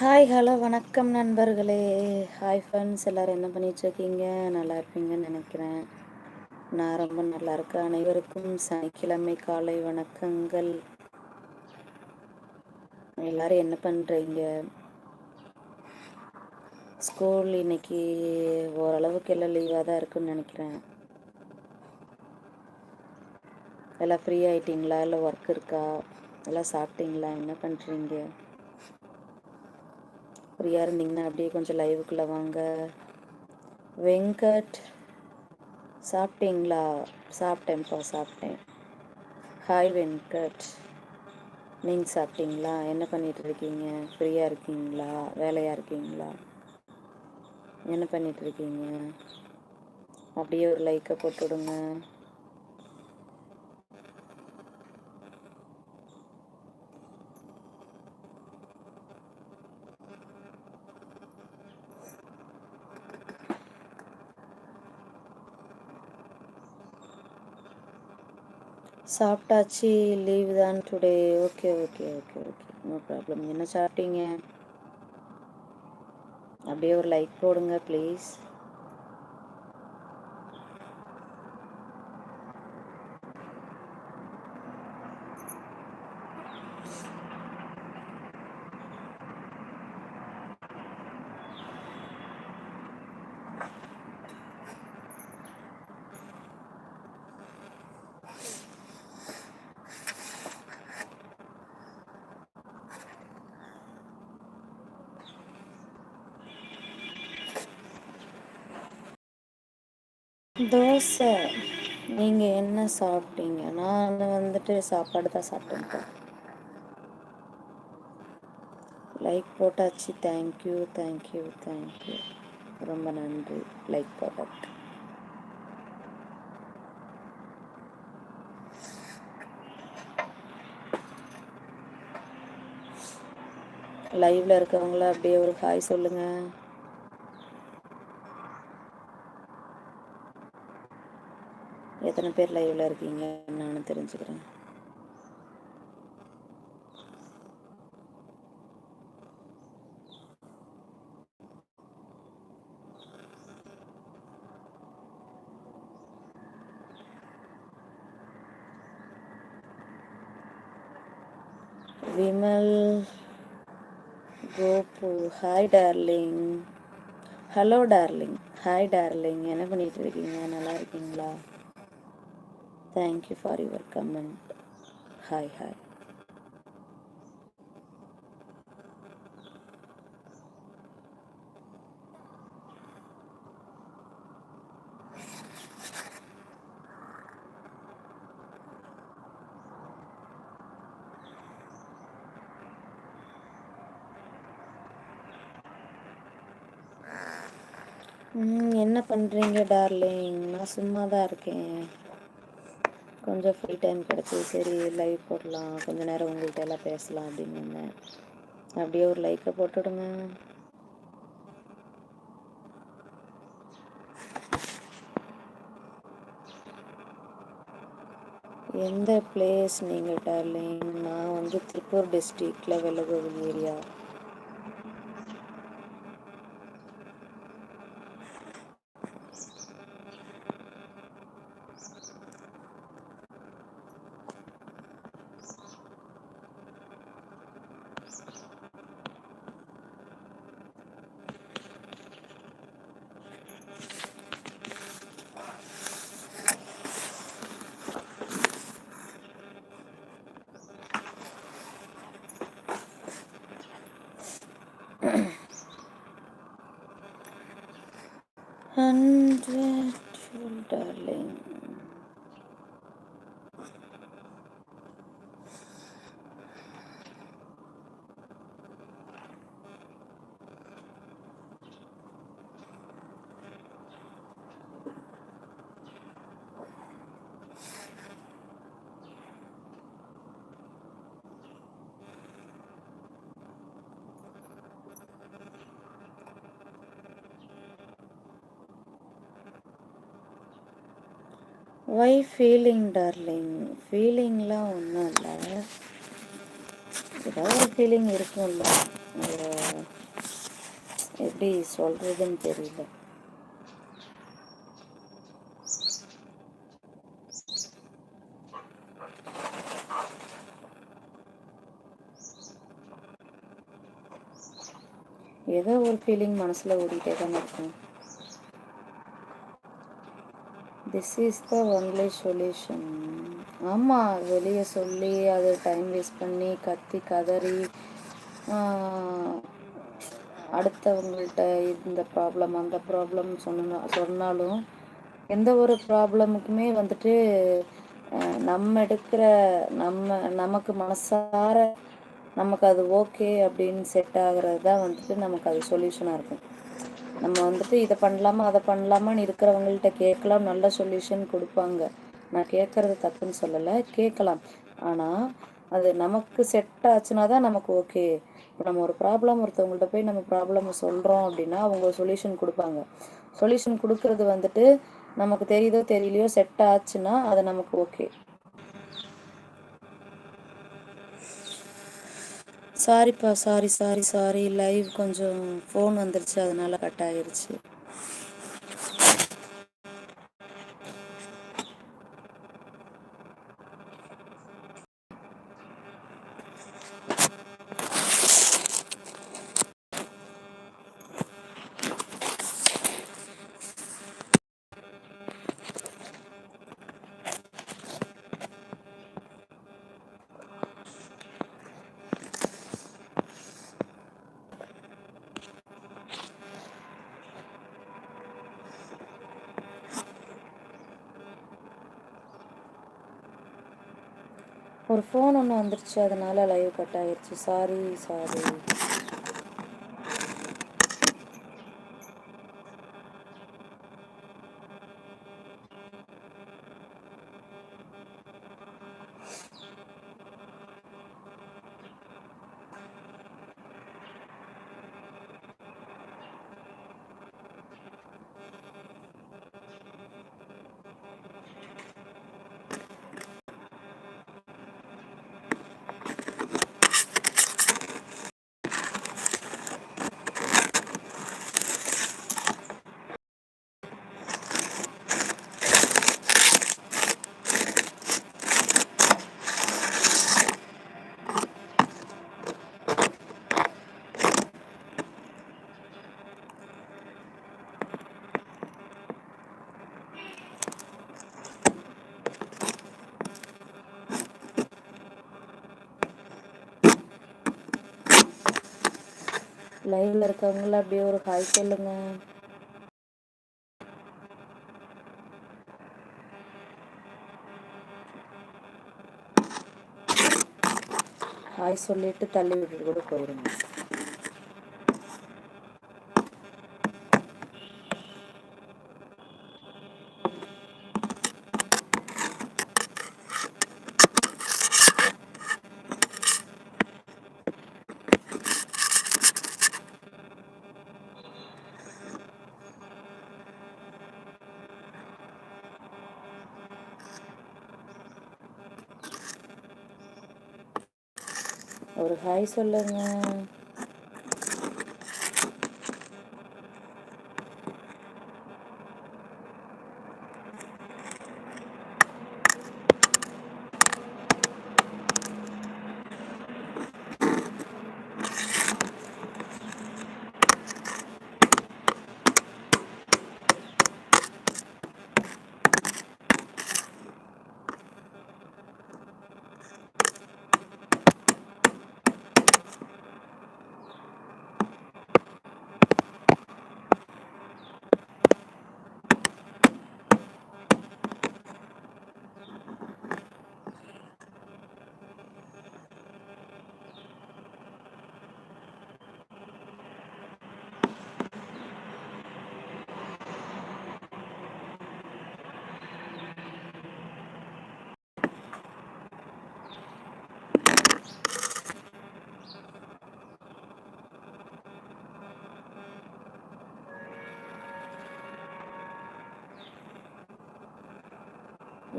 Hi hello வணக்கம் நண்பர்களே. Hi friends எல்லோரும் என்ன பண்ணிகிட்ருக்கீங்க நல்லா இருப்பீங்கன்னு நினைக்கிறேன். நான் ரொம்ப நல்லா இருக்கேன். அனைவருக்கும் சனிக்கிழமை காலை வணக்கங்கள். எல்லோரும் என்ன பண்ணுறீங்க ஸ்கூல் இன்னைக்கு ஓரளவுக்கு எல்லாம் லீவாக தான் இருக்குன்னு நினைக்கிறேன். எல்லாம் ஃப்ரீ ஆகிட்டிங்களா இல்லை ஒர்க் இருக்கா? எல்லாம் சாப்பிட்டீங்களா? என்ன பண்ணுறீங்க ஃப்ரீயாக இருந்தீங்கன்னா அப்படியே கொஞ்சம் லைவுக்குள்ளே வாங்க. வெங்கட் சாப்பிட்டீங்களா? சாப்பிட்டேன்ப்பா சாப்பிட்டேன். ஹாய் வெங்கட். நீங்கள் சாப்பிட்டீங்களா? என்ன பண்ணிகிட்டு இருக்கீங்க? ஃப்ரீயாக இருக்கீங்களா? வேலையாக இருக்கீங்களா? என்ன பண்ணிகிட்டு இருக்கீங்க? அப்படியே ஒரு லைக்கை போட்டுவிடுங்க சாப்பிட்டாச்சு லீவ் தான் today okay okay okay okay no problem என்ன சாப்பிட்டீங்க? அப்படியே ஒரு லைக் போடுங்க ப்ளீஸ் தோசை. நீங்கள் என்ன சாப்பிட்டீங்க? நான் வந்துட்டு சாப்பாடு தான் சாப்பிட்டேன் லைக் போட்டாச்சு. தேங்க்யூ தேங்க்யூ தேங்க்யூ ரொம்ப நன்றி. லைக் போட்டதுக்கு லைவில் இருக்கவங்கள அப்படியே ஒரு ஹாய் சொல்லுங்கள் எத்தனை பேர் லைவில் இருக்கீங்க? நானும் தெரிஞ்சுக்கிறேன். Vimal Gopu hi darling hello darling hi darling என்ன பண்ணிட்டு இருக்கீங்க? நல்லா இருக்கீங்களா? Thank you for your comment hi hi என்ன பண்ணுறீங்க டார்லிங் நான் சும்மா தான் இருக்கேன் கொஞ்சம் ஃப்ரீ டைம் கிடச்சி சரி லைவ் போடலாம். கொஞ்சம் நேரம் உங்கள்கிட்ட எல்லாம் பேசலாம் அப்படின்னு வந்தேன் அப்படியே ஒரு லைக்கை போட்டுடுங்க. எந்த பிளேஸ் நீங்கள் டார்லிங் நான் வந்து திருப்பூர் டிஸ்ட்ரிக்டில் வெள்ளகோவில் ஏரியா வை ஃபீலிங் டார்லிங் ஃபீலிங்லாம் ஒன்றும் இல்லை. ஏதாவது ஒரு ஃபீலிங் இருக்கும்ல எப்படி சொல்கிறதுன்னு தெரியல. ஏதோ ஒரு ஃபீலிங் மனசில் ஓடிட்டே தானே இருக்கும். This is the only solution ஆமாம் வெளியே சொல்லி அதை டைம் வேஸ்ட் பண்ணி கத்தி கதறி அடுத்தவங்கள்ட்ட இந்த ப்ராப்ளம் அந்த ப்ராப்ளம் சொன்ன சொன்னாலும் எந்த ஒரு ப்ராப்ளமுக்குமே வந்துட்டு நம்ம எடுக்கிற நம்ம நமக்கு மனசார நமக்கு அது ஓகே அப்படின்னு செட் ஆகிறது தான் வந்துட்டு நமக்கு அது சொல்யூஷனாக இருக்கும். நம்ம வந்துட்டு இதை பண்ணலாமா அதை பண்ணலாமான்னு இருக்கிறவங்கள்ட்ட கேட்கலாம். நல்ல சொல்யூஷன் கொடுப்பாங்க. நான் கேட்குறது தப்புன்னு சொல்லலை. கேட்கலாம். ஆனால் அது நமக்கு செட் ஆச்சுன்னா தான் நமக்கு ஓகே இப்போ நம்ம ஒரு ப்ராப்ளம் ஒருத்தவங்கள்ட்ட போய் நம்ம ப்ராப்ளம் சொல்கிறோம் அப்படின்னா அவங்க சொல்யூஷன் கொடுப்பாங்க. சொல்யூஷன் கொடுக்கறது வந்துட்டு நமக்கு தெரியுதோ தெரியலையோ செட் ஆச்சுன்னா அது நமக்கு ஓகே சாரிப்பா சாரி சாரி சாரி லைவ் கொஞ்சம் ஃபோன் வந்துருச்சு அதனால் கட் ஆகிருச்சு ஒரு ஃபோன் ஒன்று வந்துருச்சு அதனால் லைவ் கட் ஆகிடுச்சு சாரி சாரி லைவ்ல இருக்கவங்கள அப்படியே ஒரு ஹாய் சொல்லுங்க. ஹாய் சொல்லிட்டு தள்ளி விட்டுட்டு கூட போயிருங்க. ஒரு ஹாய் சொல்லுங்கள்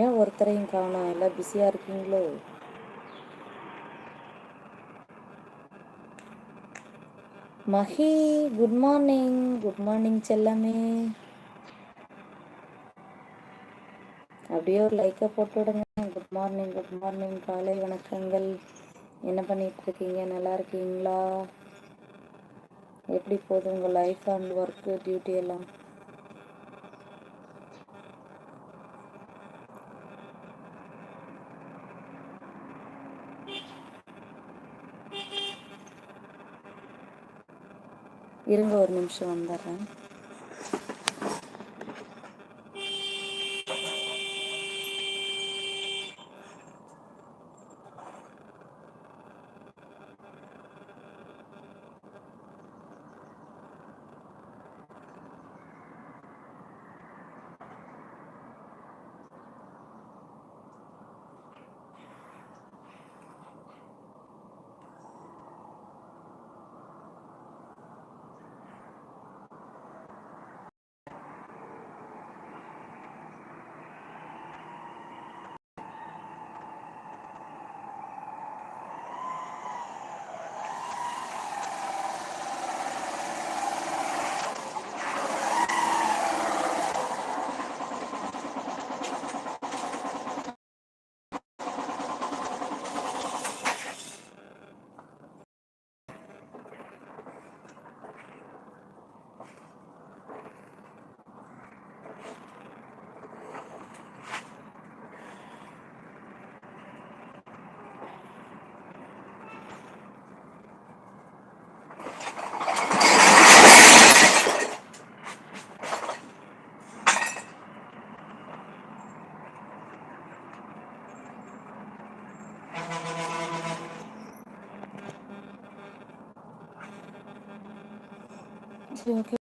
ஏன் ஒருத்தரையும் காணும் எல்லாம் பிஸியாக இருக்கீங்களோ? Mahi good morning good morning செல்லமே. அப்படியே ஒரு லைக்கை போட்டு விடுங்க. குட் மார்னிங் குட் மார்னிங் காலை வணக்கங்கள். என்ன பண்ணிட்டு இருக்கீங்க? நல்லா இருக்கீங்களா? எப்படி போகுது உங்கள் லைஃப் அண்ட் ஒர்க்கு டியூட்டி எல்லாம்? இருங்க ஒரு நிமிஷம் வந்துடுறேன். சரி ஓகே